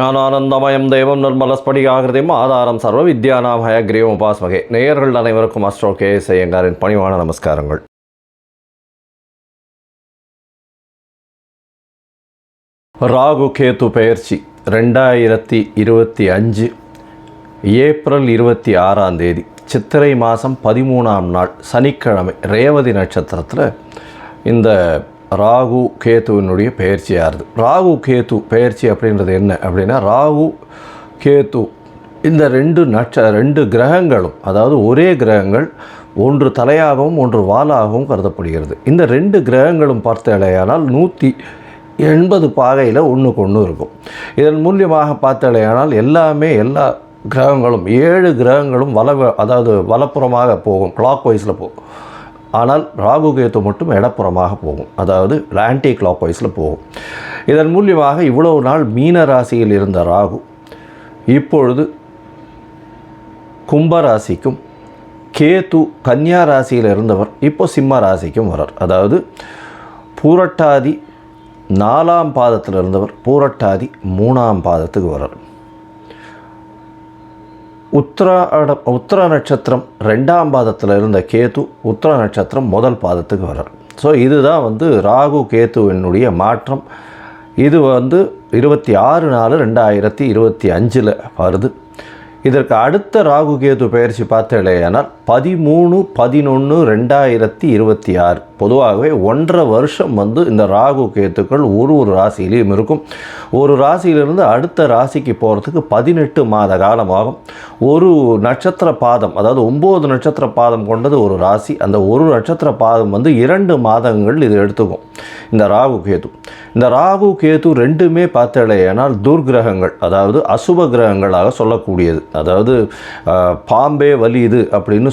ஞானானந்தமயம் தெய்வம் நிர்மலஸ்படிகாகிருதியும் ஆதாரம் சர்வ வித்யானாம் ஹயக்ரீவம் உபாஸ்மகே. நேயர்கள் அனைவருக்கும் அஸ்ட்ரோ கே எஸ் ஐயங்காரின் பணிவான நமஸ்காரங்கள். ராகு கேத்து பெயர்ச்சி ரெண்டாயிரத்தி இருபத்தி அஞ்சு ஏப்ரல் இருபத்தி ஆறாம் தேதி. சித்திரை மாதம் பதிமூணாம் நாள் சனிக்கிழமை ரேவதி நட்சத்திரத்தில் இந்த ராகு கேத்துவினுடைய பெயர்ச்சியாகுது ராகு கேத்து பெயர்ச்சி அப்படின்றது என்ன அப்படின்னா ராகு கேத்து இந்த ரெண்டு நட்ச ரெண்டு கிரகங்களும் அதாவது ஒரே கிரகங்கள் ஒன்று தலையாகவும் ஒன்று வாலாகவும் கருதப்படுகிறது. இந்த ரெண்டு கிரகங்களும் பார்த்தாலேயானால் நூற்றி எண்பது பாகையில் ஒன்றுக்கு ஒன்று இருக்கும். இதன் மூலியமாக பார்த்தாலேயானால் எல்லாமே எல்லா கிரகங்களும் ஏழு கிரகங்களும் வல அதாவது வலப்புறமாக போகும் கிளாக் வைஸில் போகும் ஆனால் ராகு கேத்து மட்டும் இடப்புறமாக போகும். அதாவது ஆன்டி கிளாக் வைஸில் போகும். இதன் மூலியமாக இவ்வளவு நாள் மீன ராசியில் இருந்த ராகு இப்பொழுது கும்பராசிக்கும் கேத்து கன்னியா ராசியில் இருந்தவர் இப்போ சிம்ம ராசிக்கும் வரார் அதாவது பூரட்டாதி நாலாம் பாதத்தில் இருந்தவர் பூரட்டாதி மூணாம் பாதத்துக்கு வரார் உத்திராட உத்திர நட்சத்திரம் ரெண்டாம் பாதத்தில் இருந்த கேது உத்திர நட்சத்திரம் முதல் பாதத்துக்கு வரார் ஸோ இதுதான் வந்து ராகு கேத்துவினுடைய மாற்றம். இது வந்து இருபத்தி ஆறு நாலு ரெண்டாயிரத்தி இருபத்தி அஞ்சில் வருது. இதற்கு அடுத்த ராகு கேது பயிற்சி பார்த்தேனால் பதிமூணு பதினொன்று ரெண்டாயிரத்தி இருபத்தி ஆறு. பொதுவாகவே ஒன்றரை வருஷம் வந்து இந்த ராகு கேத்துக்கள் ஒரு ஒரு ராசியிலையும் இருக்கும். ஒரு ராசியிலிருந்து அடுத்த ராசிக்கு போகிறதுக்கு பதினெட்டு மாத காலமாகும். ஒரு நட்சத்திர பாதம் அதாவது ஒம்பது நட்சத்திர பாதம் கொண்டது ஒரு ராசி. அந்த ஒரு நட்சத்திர பாதம் வந்து இரண்டு மாதங்கள் இது எடுத்துக்கும். இந்த ராகு கேது. இந்த ராகு கேது ரெண்டுமே பார்த்தலையானால் துர்கிரகங்கள் அதாவது அசுப கிரகங்களாக சொல்லக்கூடியது. அதாவது பாம்பே வலியுது அப்படின்னு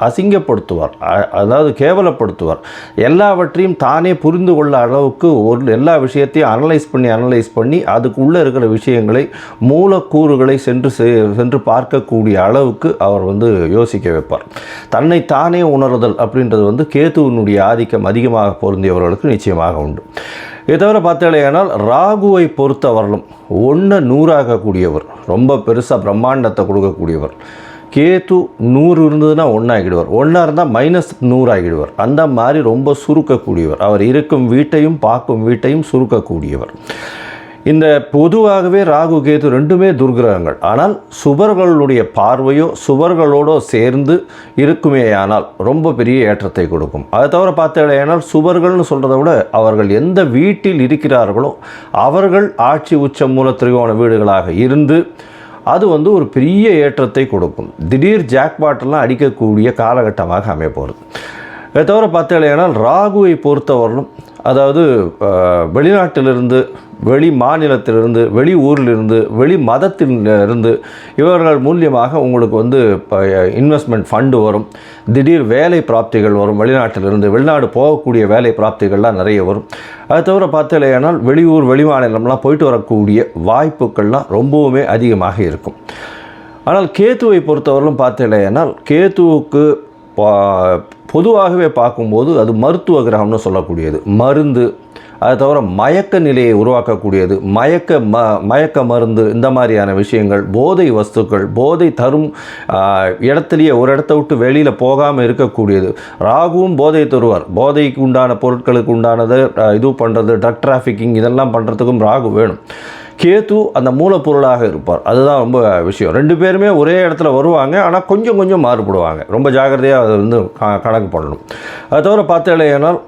அசிங்கப்படுத்துவார். அதாவது கேவலப்படுத்துவார். எல்லாவற்றையும் தானே புரிந்து கொள்ள அளவுக்கு ஒரு எல்லா விஷயத்தையும் அனலைஸ் பண்ணி அனலைஸ் பண்ணி அதுக்குள்ளே இருக்கிற விஷயங்களை மூலக்கூறுகளை சென்று செ- சென்று பார்க்கக்கூடிய அளவுக்கு அவர் வந்து யோசிக்க வைப்பார். தன்னை தானே உணர்தல் அப்படின்றது வந்து கேதுவினுடைய ஆதிக்கம் அதிகமாக பொருந்தியவர்களுக்கு நிச்சயமாக உண்டு. இதை தவிர பார்த்தாலேயானால் ராகுவை பொறுத்தவரலும் ஒன்று நூறாகக்கூடியவர் ரொம்ப பெருசாக பிரம்மாண்டத்தை கொடுக்கக்கூடியவர். கேத்து நூறு இருந்ததுன்னா ஒன்றாகிடுவார் ஒன்றா இருந்தால் மைனஸ் நூறாகிடுவார் அந்த மாதிரி ரொம்ப சுருக்கக்கூடியவர். அவர் இருக்கும் வீட்டையும் பார்க்கும் வீட்டையும் சுருக்கக்கூடியவர். இந்த பொதுவாகவே ராகு கேது ரெண்டுமே துர்கிரகங்கள் ஆனால் சுவர்களுடைய பார்வையோ சுவர்களோடோ சேர்ந்து இருக்குமேயானால் ரொம்ப பெரிய ஏற்றத்தை கொடுக்கும். அதை தவிர பார்த்தேனால் சுவர்கள்னு சொல்கிறத விட அவர்கள் எந்த வீட்டில் இருக்கிறார்களோ அவர்கள் ஆட்சி உச்ச மூல திரிகோண வீடுகளாக இருந்து அது வந்து ஒரு பெரிய ஏற்றத்தை கொடுக்கும். திடீர் ஜாக்பாட்டெல்லாம் அடிக்கக்கூடிய காலகட்டமாக அமைய போகிறது இதை தவிர பார்த்தீங்கன்னா ராகுவை பொறுத்தவரையும் அதாவது வெளிநாட்டிலிருந்து வெளி மாநிலத்திலிருந்து வெளி ஊரிலிருந்து வெளி மதத்திலிருந்து இவர்கள் மூலியமாக உங்களுக்கு வந்து இப்போ இன்வெஸ்ட்மெண்ட் ஃபண்டு வரும். திடீர் வேலை பிராப்திகள் வரும். வெளிநாட்டிலிருந்து வெளிநாடு போகக்கூடிய வேலை பிராப்திகள்லாம் நிறைய வரும். அது தவிர பார்த்தீங்கன்னா வெளியூர் வெளிமாநிலம்லாம் போயிட்டு வரக்கூடிய வாய்ப்புகள்லாம் ரொம்பவுமே அதிகமாக இருக்கும். ஆனால் கேத்துவை பொறுத்தவரையிலும் பார்த்தீங்கன்னா கேத்துவுக்கு பொதுவாகவே பார்க்கும்போது அது மருத்துவ கிரகம்னு சொல்லக்கூடியது. மருந்து. அது தவிர மயக்க நிலையை உருவாக்கக்கூடியது. மயக்க ம மயக்க மருந்து இந்த மாதிரியான விஷயங்கள் போதை வஸ்துக்கள் போதை தரும் இடத்துலையே ஒரு இடத்த விட்டு வெளியில் போகாமல் இருக்கக்கூடியது. ராகுவும் போதை தருவார். போதைக்கு உண்டான பொருட்களுக்கு உண்டானது இது பண்ணுறது ட்ரக் டிராஃபிக்கிங் இதெல்லாம் பண்ணுறதுக்கும் ராகு வேணும். கேது அந்த மூலப்பொருளாக இருப்பார். அதுதான் ரொம்ப விஷயம். ரெண்டு பேருமே ஒரே இடத்துல வருவாங்க. ஆனால் கொஞ்சம் கொஞ்சம் மாறுபடுவாங்க. ரொம்ப ஜாக்கிரதையாக அதை வந்து க- கணக்கு பண்ணணும். அது தவிர பார்த்தேனால்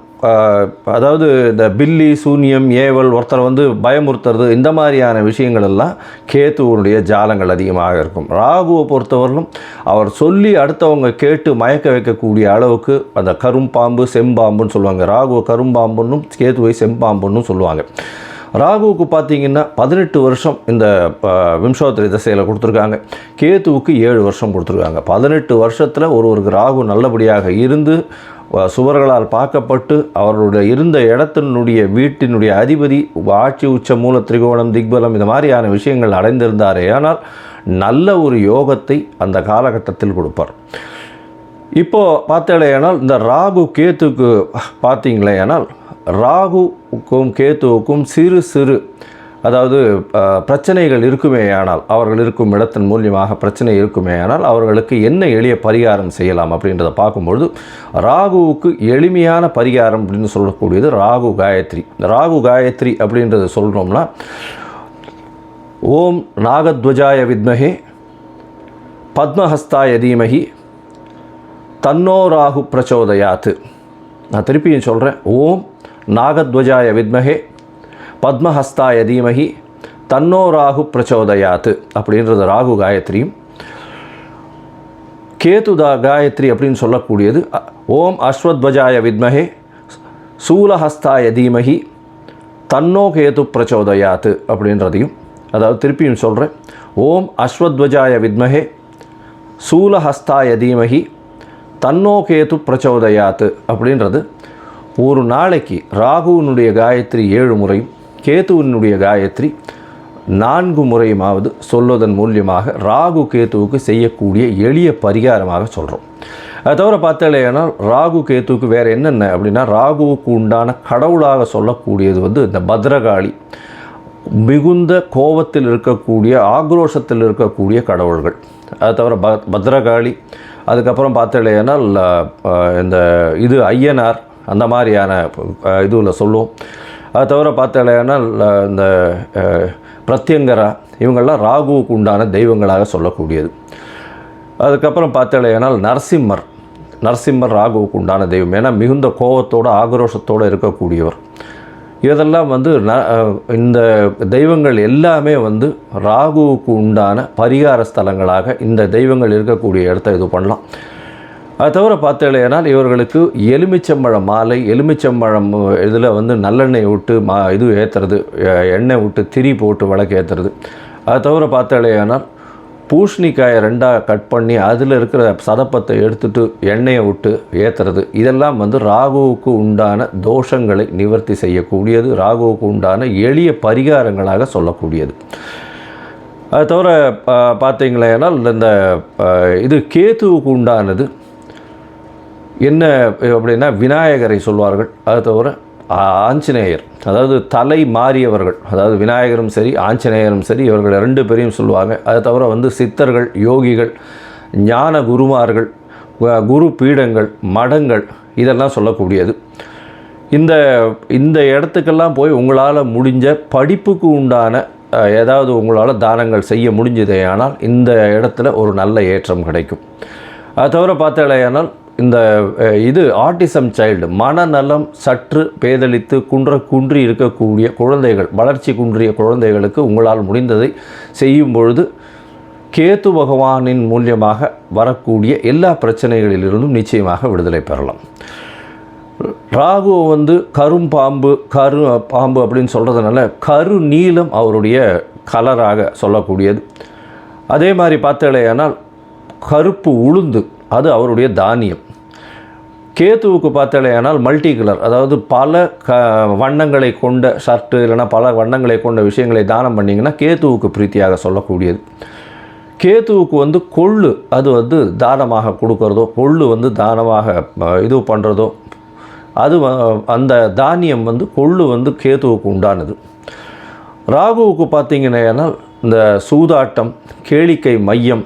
அதாவது இந்த பில்லி சூன்யம் ஏவல் ஒருத்தரை வந்து பயமுறுத்துறது இந்த மாதிரியான விஷயங்கள் எல்லாம் கேத்துவனுடைய ஜாலங்கள் அதிகமாக இருக்கும். ராகுவை பொறுத்தவரையிலும் அவர் சொல்லி அடுத்தவங்க கேட்டு மயக்க வைக்கக்கூடிய அளவுக்கு அந்த கரும்பாம்பு செம்பாம்புன்னு சொல்லுவாங்க. ராகுவை கரும்பாம்புன்னும் கேத்துவை செம்பாம்புன்னும் சொல்லுவாங்க. ராகுவுக்கு பார்த்தீங்கன்னா பதினெட்டு வருஷம் இந்த ப- திசையில் கொடுத்துருக்காங்க. கேத்துவுக்கு ஏழு வருஷம் கொடுத்துருக்காங்க. பதினெட்டு வருஷத்தில் ஒருவருக்கு ராகு நல்லபடியாக இருந்து சுவர்களால் பார்க்கப்பட்டு அவருடைய இருந்த இடத்தினுடைய வீட்டினுடைய அதிபதி ஆட்சி உச்ச மூல திரிகோணம் திக்பலம் இந்த மாதிரியான விஷயங்கள் அடைந்திருந்தாரே. ஆனால் நல்ல ஒரு யோகத்தை அந்த காலகட்டத்தில் கொடுப்பார். இப்போ பார்த்தேனால் இந்த ராகு கேத்துக்கு பார்த்தீங்களேனால் ராகுவுக்கும் கேத்துவுக்கும் சிறு சிறு அதாவது பிரச்சனைகள் இருக்குமேயானால் அவர்கள் இருக்கும் இடத்தின் மூலியமாக பிரச்சனை இருக்குமேயானால் அவர்களுக்கு என்ன எளிய பரிகாரம் செய்யலாம் அப்படின்றத பார்க்கும்பொழுது ராகுவுக்கு எளிமையான பரிகாரம் அப்படின்னு சொல்லக்கூடியது ராகு காயத்ரி. இந்த ராகு காயத்ரி அப்படின்றத சொல்கிறோம்னா ஓம் நாகத்வஜாய வித்மகே பத்மஹஸ்தாய தீமகி தன்னோ ராகு பிரச்சோதயாத்து. நான் திருப்பியும் சொல்கிறேன் ஓம் நாகத்வஜாய வித்மகே பத்மஹஸ்தாய தீமகி தன்னோ ராகு பிரச்சோதயாத்து அப்படின்றது ராகு காயத்ரியும். கேதுதா காயத்ரி அப்படின்னு சொல்லக்கூடியது ஓம் அஸ்வத்வஜாய வித்மகே சூலஹஸ்தாய தீமகி தன்னோ கேது பிரச்சோதயாத்து அப்படின்றதையும் அதாவது திருப்பியும் சொல்கிறேன் ஓம் அஸ்வத்வஜாய வித்மகே சூலஹஸ்தாய தீமகி தன்னோ கேது பிரச்சோதயாத்து அப்படின்றது ஒரு நாளைக்கு ராகுவினுடைய காயத்ரி ஏழு முறையும் கேதுவினுடைய காயத்ரி நான்கு முறையுமாவது சொல்வதன் மூலியமாக ராகு கேத்துவுக்கு செய்யக்கூடிய எளிய பரிகாரமாக சொல்கிறோம் அதை தவிர பார்த்தாலேனா ராகு கேத்துவுக்கு வேறு என்னென்ன? அப்படின்னா ராகுவுக்கு உண்டான கடவுளாக சொல்லக்கூடியது வந்து இந்த பத்ரகாளி. மிகுந்த கோபத்தில் இருக்கக்கூடிய ஆக்ரோஷத்தில் இருக்கக்கூடிய கடவுள்கள். அது தவிர ப பத்ரகாளி. அதுக்கப்புறம் பார்த்தலையானால் இந்த இது ஐயனார். அந்த மாதிரியான இதுவில் சொல்லுவோம் அது தவிர பார்த்தலையானால் இந்த பிரத்யங்கரா இவங்கள்லாம் ராகுவுக்கு உண்டான தெய்வங்களாக சொல்லக்கூடியது. அதுக்கப்புறம் பார்த்தலையானால் நரசிம்மர் நரசிம்மர் ராகுவுக்கு உண்டான தெய்வம். ஏன்னா மிகுந்த கோபத்தோடு ஆக்ரோஷத்தோடு இருக்கக்கூடியவர். இதெல்லாம் வந்து ந- இந்த தெய்வங்கள் எல்லாமே வந்து ராகுவுக்கு உண்டான பரிகார ஸ்தலங்களாக இந்த தெய்வங்கள் இருக்கக்கூடிய இடத்த இது பண்ணலாம். அது தவிர பார்த்தேனால் இவர்களுக்கு எலுமிச்சம்பழம் மாலை எலுமிச்சம்பழம் இதில் வந்து நல்லெண்ணெய் விட்டு மா இது ஏற்றுறது எண்ணெய் விட்டு திரி போட்டு விளக்கு ஏற்றுறது அது தவிர பார்த்தேனால் பூஷணிக்காயை ரெண்டாக கட் பண்ணி அதில் இருக்கிற சதப்பத்தை எடுத்துட்டு எண்ணெயை விட்டு ஏற்றுறது இதெல்லாம் வந்து ராகுவுக்கு உண்டான தோஷங்களை நிவர்த்தி செய்யக்கூடியது ராகுவுக்கு உண்டான எளிய பரிகாரங்களாக சொல்லக்கூடியது. அது தவிர பா- பார்த்தீங்களேனால் இந்த இது கேத்துவுக்கு உண்டானது என்ன அப்படின்னா விநாயகரை சொல்வார்கள். அது தவிர ஆஞ்சநேயர் அதாவது தலை மாறியவர்கள் அதாவது விநாயகரும் சரி ஆஞ்சநேயரும் சரி இவர்கள் ரெண்டு பேரையும் சொல்லுவாங்க. அது தவிர வந்து சித்தர்கள் யோகிகள் ஞான குருமார்கள் குரு பீடங்கள் மடங்கள் இதெல்லாம் சொல்லக்கூடியது. இந்த இந்த இடத்துக்கெல்லாம் போய் உங்களால் முடிஞ்ச படிப்புக்கு உண்டான ஏதாவது உங்களால் தானங்கள் செய்ய முடிஞ்சதே ஆனால் இந்த இடத்துல ஒரு நல்ல ஏற்றம் கிடைக்கும். அது தவிர பார்த்தாலேயானால் இந்த இது ஆட்டிசம் சைல்டு மனநலம் சற்று பேதலித்து குன்ற குன்றி இருக்கக்கூடிய குழந்தைகள் வளர்ச்சி குன்றிய குழந்தைகளுக்கு உங்களால் முடிந்ததை செய்யும் பொழுது கேத்து பகவானின் மூலியமாக வரக்கூடிய எல்லா பிரச்சனைகளிலிருந்தும் நிச்சயமாக விடுதலை பெறலாம். ராகு வந்து கரும் பாம்பு கரு பாம்பு அப்படின்னு சொல்கிறதுனால கரு நீலம் அவருடைய கலராக சொல்லக்கூடியது. அதே மாதிரி பார்த்தலையானால் கருப்பு உளுந்து அது அவருடைய தானியம். கேத்துவுக்கு பார்த்தாலேயானால் மல்டி கலர் அதாவது பல க வண்ணங்களை கொண்ட ஷர்ட்டு இல்லைன்னா பல வண்ணங்களை கொண்ட விஷயங்களை தானம் பண்ணிங்கன்னா கேத்துவுக்கு பிரீத்தியாக சொல்லக்கூடியது. கேத்துவுக்கு வந்து கொள்ளு அது வந்து தானமாக கொடுக்கறதோ கொள்ளு வந்து தானமாக இது பண்ணுறதோ அது அந்த தானியம் வந்து கொள்ளு வந்து கேத்துவுக்கு உண்டானது. ராகுவுக்கு பார்த்தீங்கன்னா இந்த சூதாட்டம் கேளிக்கை மையம்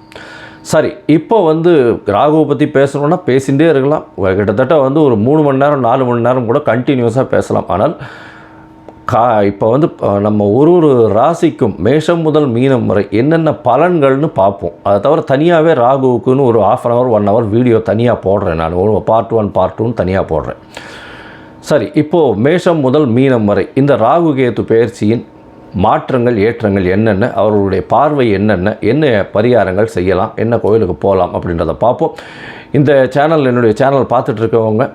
சரி இப்போ வந்து ராகுவை பற்றி பேசணும்னா பேசிகிட்டே இருக்கலாம். கிட்டத்தட்ட வந்து ஒரு மூணு மணி நேரம் நாலு மணி நேரம் கூட கண்டினியூஸாக பேசலாம். ஆனால் கா இப்போ வந்து நம்ம ஒரு ஒரு ராசிக்கும் மேஷம் முதல் மீனம் வரை என்னென்ன பலன்கள்னு பார்ப்போம். அதை தவிர தனியாகவே ராகுவுக்குன்னு ஒரு half an hour one hour video தனியாக போடுறேன் நான். ஒரு பார்ட் ஒன் பார்ட் டூன்னு தனியாக போடுறேன். சரி இப்போது மேஷம் முதல் மீனம் வரை இந்த ராகு கேத்து பயிற்சியின் மாற்றங்கள் ஏற்றங்கள் என்னென்ன அவர்களுடைய பார்வை என்னென்ன என்ன பரிகாரங்கள் செய்யலாம் என்ன கோயிலுக்கு போகலாம் அப்படின்றத பார்ப்போம். இந்த சேனல் என்னுடைய சேனல் பார்த்துட்டு இருக்கவங்க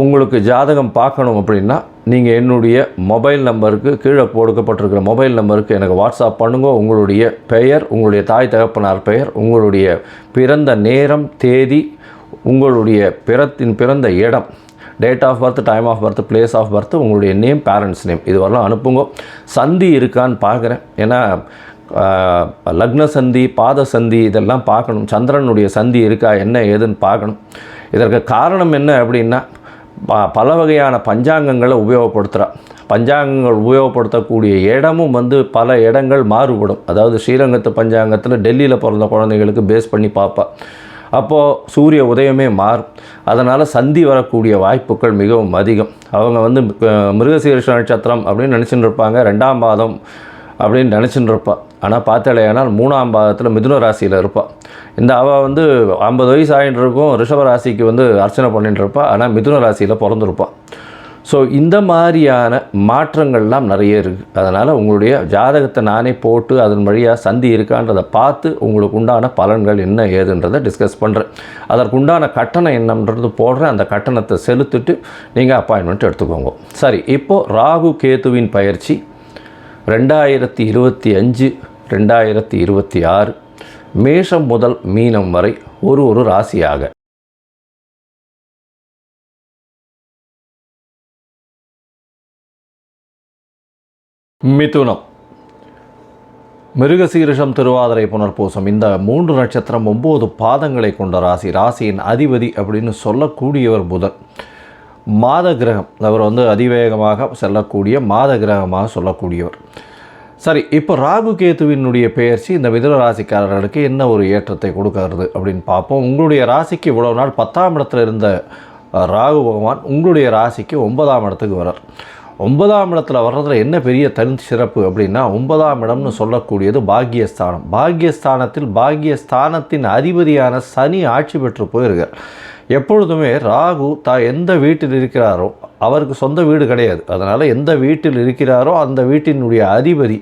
உங்களுக்கு ஜாதகம் பார்க்கணும் அப்படின்னா நீங்கள் என்னுடைய மொபைல் நம்பருக்கு கீழே கொடுக்கப்பட்டிருக்கிற மொபைல் நம்பருக்கு எனக்கு வாட்ஸ்அப் பண்ணுங்க. உங்களுடைய பெயர் உங்களுடைய தாய் தகப்பனார் பெயர் உங்களுடைய பிறந்த நேரம் தேதி உங்களுடைய பிறத்தின் பிறந்த இடம் date of birth time of birth place of birth உங்களுடைய நேம் பேரண்ட்ஸ் நேம் இது வரலாம் அனுப்புங்க. சந்தி இருக்கான்னு பார்க்குறேன். ஏன்னா லக்ன சந்தி பாத சந்தி இதெல்லாம் பார்க்கணும். சந்திரனுடைய சந்தி இருக்கா என்ன ஏதுன்னு பார்க்கணும். இதற்கு காரணம் என்ன அப்படின்னா ப- பல வகையான பஞ்சாங்கங்களை உபயோகப்படுத்துகிறா பஞ்சாங்கங்கள் உபயோகப்படுத்தக்கூடிய இடமும் வந்து பல இடங்கள் மாறுபடும். அதாவது ஸ்ரீரங்கத்து பஞ்சாங்கத்தில் டெல்லியில் பிறந்த குழந்தைகளுக்கு பேஸ் பண்ணி பார்ப்பா. அப்போது சூரிய உதயமே மாறும். அதனால் சந்தி வரக்கூடிய வாய்ப்புகள் மிகவும் அதிகம். அவங்க வந்து அஹ், மிருகசீரிஷ நட்சத்திரம் அப்படின்னு நினச்சிட்டு இருப்பாங்க ரெண்டாம் பாதம் அப்படின்னு நினச்சிட்டு இருப்பாள் ஆனால் பார்த்தாலேயானால் மூணாம் பாதத்தில் மிதுன ராசியில் இருப்பாள் இந்த அவள் வந்து ஐம்பது வயசு ஆகிட்டு இருக்கும் ரிஷப ராசிக்கு வந்து அர்ச்சனை பண்ணிட்டு இருப்பாள் ஆனால் மிதுன ராசியில் பிறந்திருப்பாள் ஸோ இந்த மாதிரியான மாற்றங்கள்லாம் நிறைய இருக்குது அதனால் உங்களுடைய ஜாதகத்தை நானே போட்டு அதன் வழியாக சந்தி இருக்கான்றதை பார்த்து உங்களுக்கு உண்டான பலன்கள் என்ன ஏதுன்றதை டிஸ்கஸ் பண்ணுறேன் அதற்குண்டான கட்டணம் என்னன்றது போடுறேன். அந்த கட்டணத்தை செலுத்திட்டு நீங்கள் அப்பாயின்மெண்ட் எடுத்துக்கோங்க. சரி இப்போது ராகு கேதுவின் பயிற்சி. ரெண்டாயிரத்தி இருபத்தி அஞ்சு ரெண்டாயிரத்தி இருபத்தி ஆறு மேஷம் முதல் மீனம் வரை ஒரு ஒரு ராசியாக. மிதுனம். மிருகசீரிஷம் திருவாதிரை புனர்பூசம். இந்த மூன்று நட்சத்திரம் ஒம்பது பாதங்களை கொண்ட ராசி. ராசியின் அதிபதி அப்படின்னு சொல்லக்கூடியவர் புதன். மாத கிரகம். அவர் வந்து அதிவேகமாக செல்லக்கூடிய மாத கிரகமாக சொல்லக்கூடியவர். சரி இப்போ ராகு கேதுவினுடைய பெயர்ச்சி இந்த மிதுன ராசிக்காரர்களுக்கு என்ன ஒரு ஏற்றத்தை கொடுக்கறது அப்படின்னு பார்ப்போம். உங்களுடைய ராசிக்கு இவ்வளோ நாள் பத்தாம் இடத்துல இருந்த ராகு பகவான் உங்களுடைய ராசிக்கு ஒன்பதாம் இடத்துக்கு வரார் ஒன்பதாம் இடத்துல வர்றதுல என்ன பெரிய தனி சிறப்பு அப்படின்னா ஒன்பதாம் இடம்னு சொல்லக்கூடியது பாக்கியஸ்தானம் பாக்கியஸ்தானத்தில் பாக்கியஸ்தானத்தின் அதிபதியான சனி ஆட்சி பெற்று போயிருக்கார் எப்பொழுதுமே ராகு தா எந்த வீட்டில் இருக்கிறாரோ அவருக்கு சொந்த வீடு கிடையாது. அதனால் எந்த வீட்டில் இருக்கிறாரோ அந்த வீட்டினுடைய அதிபதி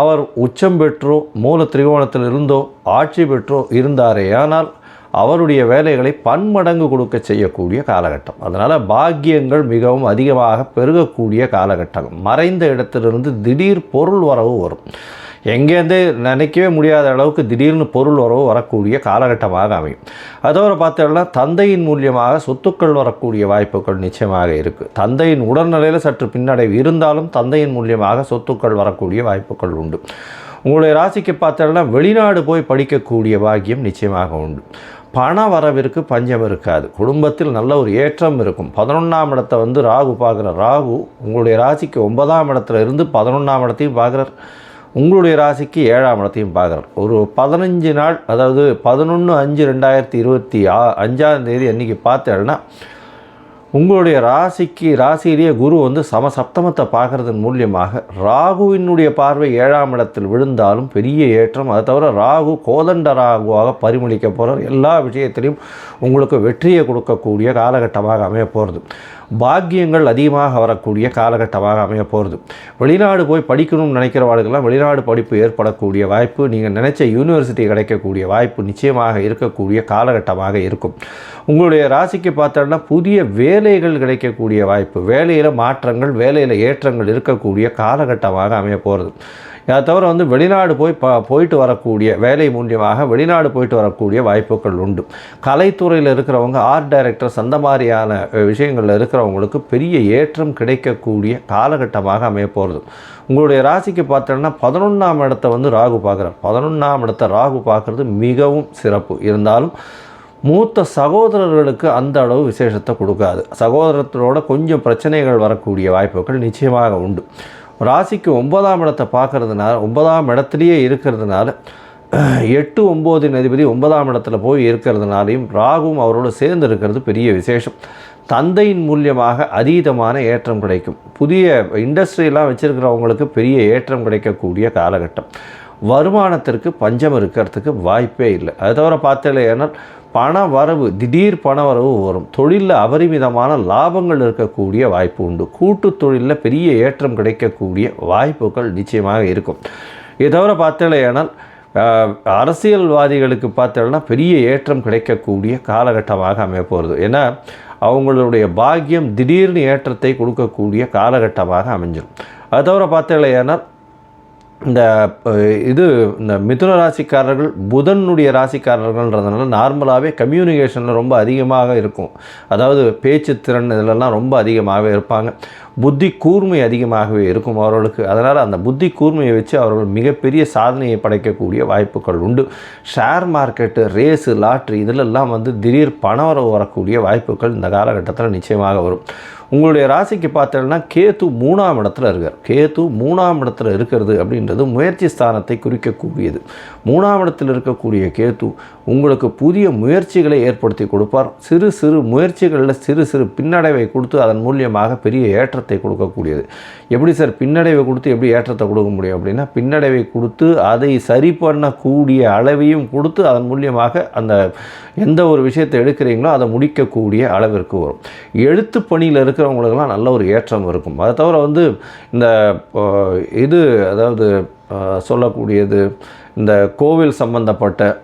அவர் உச்சம் பெற்றோ மூல திரிகோணத்தில் இருந்தோ ஆட்சி பெற்றோ இருந்தாரே. ஆனால் அவருடைய வேலைகளை பன்மடங்கு கொடுக்க செய்யக்கூடிய காலகட்டம். அதனால் பாக்கியங்கள் மிகவும் அதிகமாக பெருகக்கூடிய காலகட்டம். மறைந்த இடத்திலிருந்து திடீர் பொருள் வரவு வரும். எங்கேருந்தே நினைக்கவே முடியாத அளவுக்கு திடீர்னு பொருள் வரவு வரக்கூடிய காலகட்டமாக அமையும். அதோடு பார்த்தோம்னா தந்தையின் மூலியமாக சொத்துக்கள் வரக்கூடிய வாய்ப்புகள் நிச்சயமாக இருக்குது தந்தையின் உடல்நிலையில் சற்று பின்னடைவு இருந்தாலும் தந்தையின் மூலியமாக சொத்துக்கள் வரக்கூடிய வாய்ப்புகள் உண்டு. உங்களுடைய ராசிக்கு பார்த்தோம்னா வெளிநாடு போய் படிக்கக்கூடிய பாக்கியம் நிச்சயமாக உண்டு. பண வரவிற்கு பஞ்சம் இருக்காது. குடும்பத்தில் நல்ல ஒரு ஏற்றம் இருக்கும். பதினொன்றாம் இடத்தை வந்து ராகு பார்க்குற ராகு உங்களுடைய ராசிக்கு ஒன்பதாம் இடத்துல இருந்து பதினொன்றாம் இடத்தையும் பார்க்குறார். உங்களுடைய ராசிக்கு ஏழாம் இடத்தையும் பார்க்குறார். ஒரு பதினஞ்சு நாள் அதாவது பதினொன்று அஞ்சு ரெண்டாயிரத்தி இருபத்தி ஆ அஞ்சாம் தேதி அன்றைக்கி பார்த்தேன்னா உங்களுடைய ராசிக்கு ராசியிலேயே குரு வந்து சமசப்தமத்தை பார்க்கறதன் மூலியமாக ராகுவினுடைய பார்வை ஏழாம் இடத்தில் விழுந்தாலும் பெரிய ஏற்றம். அதை தவிர ராகு கோதண்ட ராகுவாக பரிமளிக்க போகிறார் எல்லா விஷயத்திலையும் உங்களுக்கு வெற்றியை கொடுக்கக்கூடிய காலகட்டமாக அமைய போகிறது பாக்கியங்கள் அதிகமாக வரக்கூடிய காலகட்டமாக அமைய போகிறது வெளிநாடு போய் படிக்கணும்னு நினைக்கிறவாளுக்கெல்லாம் வெளிநாடு படிப்பு ஏற்படக்கூடிய வாய்ப்பு நீங்கள் நினைச்ச யூனிவர்சிட்டி கிடைக்கக்கூடிய வாய்ப்பு நிச்சயமாக இருக்கக்கூடிய காலகட்டமாக இருக்கும். உங்களுடைய ராசிக்கு பார்த்தோன்னா புதிய வேலைகள் கிடைக்கக்கூடிய வாய்ப்பு. வேலையில் மாற்றங்கள் வேலையில் ஏற்றங்கள் இருக்கக்கூடிய காலகட்டமாக அமைய போகிறது அதை தவிர வந்து வெளிநாடு போய் ப போயிட்டு வரக்கூடிய வேலை மூலியமாக வெளிநாடு போயிட்டு வரக்கூடிய வாய்ப்புகள் உண்டு. கலைத்துறையில் இருக்கிறவங்க ஆர்ட் டைரக்டர்ஸ் அந்த மாதிரியான விஷயங்களில் இருக்கிறவங்களுக்கு பெரிய ஏற்றம் கிடைக்கக்கூடிய காலகட்டமாக அமைய போகிறது உங்களுடைய ராசிக்கு பார்த்தோன்னா பதினொன்றாம் இடத்த வந்து ராகு பார்க்குறார். பதினொன்றாம் இடத்த ராகு பார்க்குறது மிகவும் சிறப்பு. இருந்தாலும் மூத்த சகோதரர்களுக்கு அந்த அளவு விசேஷத்தை கொடுக்காது. சகோதரத்தோட கொஞ்சம் பிரச்சனைகள் வரக்கூடிய வாய்ப்புகள் நிச்சயமாக உண்டு. ராசிக்கு ஒன்பதாம் இடத்தை பார்க்கறதுனால ஒன்பதாம் இடத்துலையே இருக்கிறதுனால எட்டு ஒம்போதின் அதிபதி ஒன்பதாம் இடத்துல போய் இருக்கிறதுனாலையும் ராகுவும் அவரோடு சேர்ந்து இருக்கிறது பெரிய விசேஷம். தந்தையின் மூலியமாக அதீதமான ஏற்றம் கிடைக்கும். புதிய இண்டஸ்ட்ரியெலாம் வச்சுருக்கிறவங்களுக்கு பெரிய ஏற்றம் கிடைக்கக்கூடிய காலகட்டம். வருமானத்திற்கு பஞ்சம் இருக்கிறதுக்கு வாய்ப்பே இல்லை. அது தவிர பார்த்தீங்கன்னா பண வரவு திடீர் பண வரவு வரும். தொழிலில் அபரிமிதமான லாபங்கள் இருக்கக்கூடிய வாய்ப்பு உண்டு. கூட்டு தொழிலில் பெரிய ஏற்றம் கிடைக்கக்கூடிய வாய்ப்புகள் நிச்சயமாக இருக்கும். இதை தவிர பார்த்தீங்கன்னா அரசியல்வாதிகளுக்கு பார்த்தோம்னா பெரிய ஏற்றம் கிடைக்கக்கூடிய காலகட்டமாக அமையப்போகிறது ஏன்னா அவங்களுடைய பாக்கியம் திடீர்னு ஏற்றத்தை கொடுக்கக்கூடிய காலகட்டமாக அமைஞ்சிடும் அது தவிர பார்த்தீங்கன்னா இந்த இது இந்த மிதுன ராசிக்காரர்கள் புதனுடைய ராசிக்காரர்கள்ன்றதுனால நார்மலாகவே கம்யூனிகேஷனில் ரொம்ப அதிகமாக இருக்கும். அதாவது பேச்சு திறன் இதிலெல்லாம் ரொம்ப அதிகமாகவே இருப்பாங்க. புத்தி கூர்மை அதிகமாகவே இருக்கும் அவர்களுக்கு. அதனால் அந்த புத்தி கூர்மையை வச்சு அவர்கள் மிகப்பெரிய சாதனையை படைக்கக்கூடிய வாய்ப்புகள் உண்டு. ஷேர் மார்க்கெட்டு ரேஸு லாட்ரி இதிலெல்லாம் வந்து திடீர் பணம் வரக்கூடிய வாய்ப்புகள் இந்த காலகட்டத்தில் நிச்சயமாக வரும். உங்களுடைய ராசிக்கு பார்த்தோம்னா கேத்து மூணாம் இடத்துல இருக்கார். கேத்து மூணாம் இடத்துல இருக்கிறது அப்படின்றது முயற்சி ஸ்தானத்தை குறிக்கக்கூடியது. மூணாம் இடத்தில் இருக்கக்கூடிய கேத்து உங்களுக்கு புதிய முயற்சிகளை ஏற்படுத்தி கொடுப்பார். சிறு சிறு முயற்சிகளில் சிறு சிறு பின்னடைவை கொடுத்து அதன் மூலியமாக பெரிய ஏற்றத்தை கொடுக்கக்கூடியது. எப்படி சார் பின்னடைவை கொடுத்து எப்படி ஏற்றத்தை கொடுக்க முடியும் அப்படின்னா பின்னடைவை கொடுத்து அதை சரி பண்ணக்கூடிய அளவையும் கொடுத்து அதன் மூலியமாக அந்த எந்த ஒரு விஷயத்தை எடுக்கிறீங்களோ அதை முடிக்கக்கூடிய அளவிற்கு வரும். எழுத்து பணியில் இருக்கிற இருக்கிறவங்களுக்கெல்லாம் நல்ல ஒரு ஏற்றம் இருக்கும். அதை தவிர வந்து இந்த இது அதாவது சொல்லக்கூடியது இந்த கோவில் சம்பந்தப்பட்ட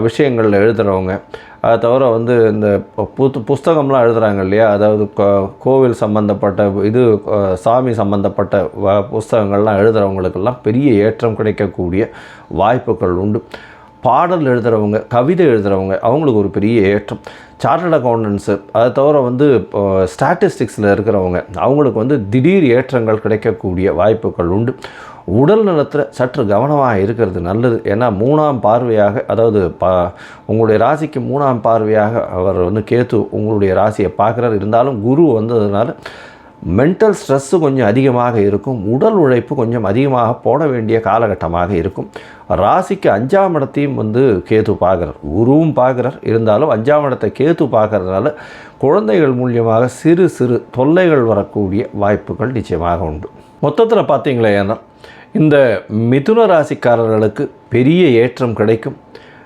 விஷயங்களில் எழுதுகிறவங்க அதை தவிர வந்து இந்த புத்து புஸ்தகம்லாம் எழுதுகிறாங்க இல்லையா? அதாவது கோ- கோவில் சம்மந்தப்பட்ட இது சாமி சம்மந்தப்பட்ட வ புஸ்தகங்கள்லாம் எழுதுகிறவங்களுக்கெல்லாம் பெரிய ஏற்றம் கிடைக்கக்கூடிய வாய்ப்புகள் உண்டு. பாடல் எழுதுகிறவங்க கவிதை எழுதுகிறவங்க அவங்களுக்கு ஒரு பெரிய ஏற்றம். சார்ட்டர்ட் அக்கௌண்டன்ஸு அதை தவிர வந்து ஸ்டாட்டிஸ்டிக்ஸில் இருக்கிறவங்க அவங்களுக்கு வந்து திடீர் ஏற்றங்கள் கிடைக்கக்கூடிய வாய்ப்புகள் உண்டு. உடல் நலத்தில் சற்று கவனமாக இருக்கிறது நல்லது. ஏன்னா மூணாம் பார்வையாக அதாவது பா உங்களுடைய ராசிக்கு மூணாம் பார்வையாக அவர் வந்து கேத்து உங்களுடைய ராசியை பார்க்குறாரு. இருந்தாலும் குரு வந்ததுனால மென்டல் ஸ்ட்ரெஸ்ஸு கொஞ்சம் அதிகமாக இருக்கும். உடல் உழைப்பு கொஞ்சம் அதிகமாக போட வேண்டிய காலகட்டமாக இருக்கும். ராசிக்கு அஞ்சாம் இடத்தையும் வந்து கேத்து பார்க்குறார். குருவும் பார்க்குறார். இருந்தாலும் அஞ்சாம் இடத்தை கேது பார்க்குறதுனால குழந்தைகள் மூலியமாக சிறு சிறு தொல்லைகள் வரக்கூடிய வாய்ப்புகள் நிச்சயமாக உண்டு. மொத்தத்தில் பார்த்தீங்களே ஏன்னா இந்த மிதுன ராசிக்காரர்களுக்கு பெரிய ஏற்றம் கிடைக்கும்.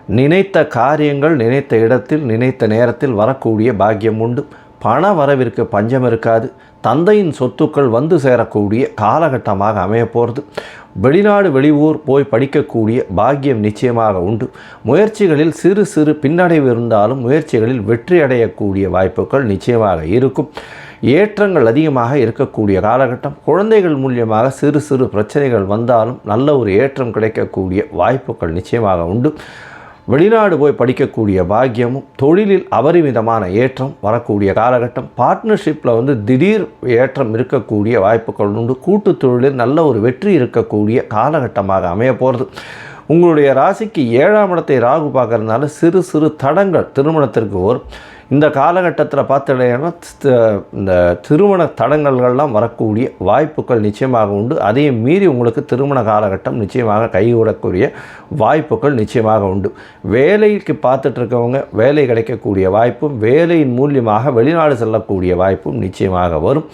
நினைத்த காரியங்கள் நினைத்த இடத்தில் நினைத்த நேரத்தில் வரக்கூடிய பாக்கியம் உண்டு. பண வரவிற்கு பஞ்சம் இருக்காது. தந்தையின் சொத்துக்கள் வந்து சேரக்கூடிய காலகட்டமாக அமையப்போகிறது வெளிநாடு வெளியூர் போய் படிக்கக்கூடிய பாக்கியம் நிச்சயமாக உண்டு. முயற்சிகளில் சிறு சிறு பின்னடைவு இருந்தாலும் முயற்சிகளில் வெற்றி அடையக்கூடிய வாய்ப்புகள் நிச்சயமாக இருக்கும். ஏற்றங்கள் அதிகமாக இருக்கக்கூடிய காலகட்டம். குழந்தைகள் மூலியமாக சிறு சிறு பிரச்சனைகள் வந்தாலும் நல்ல ஒரு ஏற்றம் கிடைக்கக்கூடிய வாய்ப்புகள் நிச்சயமாக உண்டு. வெளிநாடு போய் படிக்கக்கூடிய பாக்கியமும் தொழிலில் அபரிமிதமான ஏற்றம் வரக்கூடிய காலகட்டம் பார்ட்னர்ஷிப்பில் வந்து திடீர் ஏற்றம் இருக்கக்கூடிய வாய்ப்புகள் உண்டு. கூட்டு தொழிலில் நல்ல ஒரு வெற்றி இருக்கக்கூடிய காலகட்டமாக அமைய போகிறது உங்களுடைய ராசிக்கு ஏழாம் இடத்தை ராகு பார்க்கறதுனால சிறு சிறு தடங்கள் திருமணத்திற்கு ஒரு இந்த காலகட்டத்தில் பார்த்துட்டீங்கன்னா இந்த திருமண தடங்கல்கள்லாம் வரக்கூடிய வாய்ப்புகள் நிச்சயமாக உண்டு. அதையும் மீறி உங்களுக்கு திருமண காலகட்டம் நிச்சயமாக கைகூடக்கூடிய வாய்ப்புகள் நிச்சயமாக உண்டு. வேலைக்கு பார்த்துட்டு இருக்கவங்க வேலை கிடைக்கக்கூடிய வாய்ப்பும் வேலையின் மூலியமாக வெளிநாடு செல்லக்கூடிய வாய்ப்பும் நிச்சயமாக வரும்.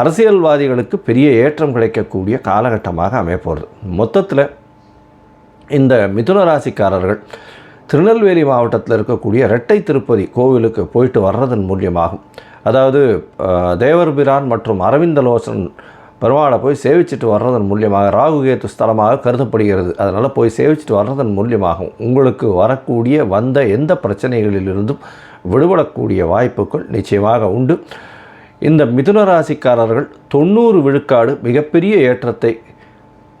அரசியல்வாதிகளுக்கு பெரிய ஏற்றம் கிடைக்கக்கூடிய காலகட்டமாக அமைய போகிறது மொத்தத்தில் இந்த மிதுன ராசிக்காரர்கள் திருநெல்வேலி மாவட்டத்தில் இருக்கக்கூடிய இரட்டை திருப்பதி கோவிலுக்கு போயிட்டு வர்றதன் மூலியமாகும். அதாவது தேவர்பிரான் மற்றும் அரவிந்தலோசன் பெருமாளை போய் சேவிச்சிட்டு வர்றதன் மூலியமாக ராகுகேத்து ஸ்தலமாக கருதப்படுகிறது. அதனால் போய் சேவிச்சிட்டு வர்றதன் மூலியமாகும். உங்களுக்கு வரக்கூடிய வந்த எந்த பிரச்சனைகளிலிருந்தும் விடுபடக்கூடிய வாய்ப்புகள் நிச்சயமாக உண்டு. இந்த மிதுன ராசிக்காரர்கள் தொண்ணூறு விழுக்காடு மிகப்பெரிய ஏற்றத்தை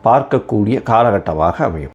பார்க்கக்கூடிய காலகட்டமாக அமையும்.